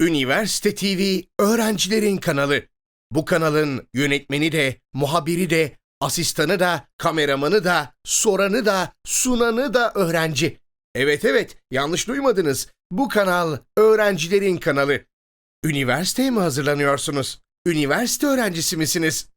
Üniversite TV öğrencilerin kanalı. Bu kanalın yönetmeni de, muhabiri de, asistanı da, kameramanı da, soranı da, sunanı da öğrenci. Evet evet, yanlış duymadınız. Bu kanal öğrencilerin kanalı. Üniversiteye mi hazırlanıyorsunuz? Üniversite öğrencisi misiniz?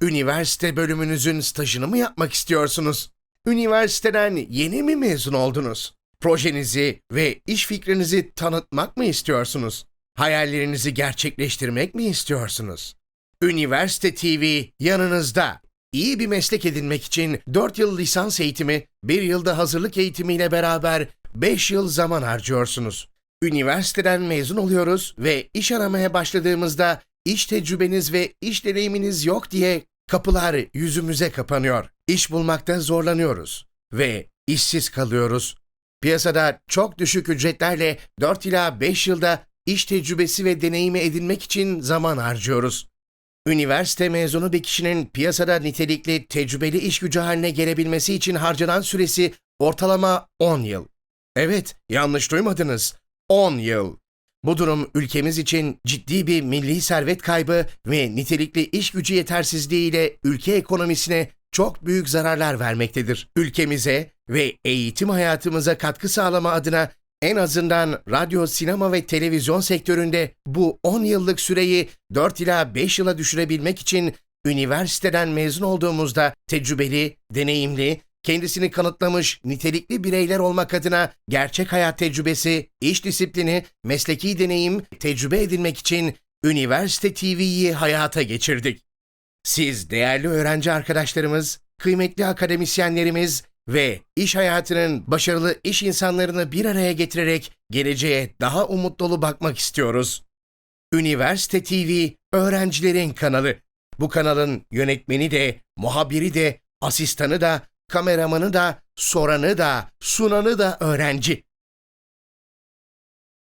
Üniversite bölümünüzün stajını mı yapmak istiyorsunuz? Üniversiteden yeni mi mezun oldunuz? Projenizi ve iş fikrinizi tanıtmak mı istiyorsunuz? Hayallerinizi gerçekleştirmek mi istiyorsunuz? Üniversite TV yanınızda. İyi bir meslek edinmek için 4 yıl lisans eğitimi, 1 yılda hazırlık eğitimiyle beraber 5 yıl zaman harcıyorsunuz. Üniversiteden mezun oluyoruz ve iş aramaya başladığımızda iş tecrübeniz ve iş deneyiminiz yok diye kapılar yüzümüze kapanıyor. İş bulmakta zorlanıyoruz ve işsiz kalıyoruz. Piyasada çok düşük ücretlerle 4 ila 5 yılda iş tecrübesi ve deneyimi edinmek için zaman harcıyoruz. Üniversite mezunu bir kişinin piyasada nitelikli, tecrübeli iş gücü haline gelebilmesi için harcanan süresi ortalama 10 yıl. Evet, yanlış duymadınız. 10 yıl. Bu durum ülkemiz için ciddi bir milli servet kaybı ve nitelikli iş gücü yetersizliğiyle ülke ekonomisine çok büyük zararlar vermektedir. Ülkemize ve eğitim hayatımıza katkı sağlama adına en azından radyo, sinema ve televizyon sektöründe bu 10 yıllık süreyi 4 ila 5 yıla düşürebilmek için üniversiteden mezun olduğumuzda tecrübeli, deneyimli, kendisini kanıtlamış nitelikli bireyler olmak adına gerçek hayat tecrübesi, iş disiplini, mesleki deneyim, tecrübe edinmek için Üniversite TV'yi hayata geçirdik. Siz değerli öğrenci arkadaşlarımız, kıymetli akademisyenlerimiz ve iş hayatının başarılı iş insanlarını bir araya getirerek geleceğe daha umut dolu bakmak istiyoruz. Üniversite TV öğrencilerin kanalı. Bu kanalın yönetmeni de, muhabiri de, asistanı da, kameramanı da, soranı da, sunanı da öğrenci.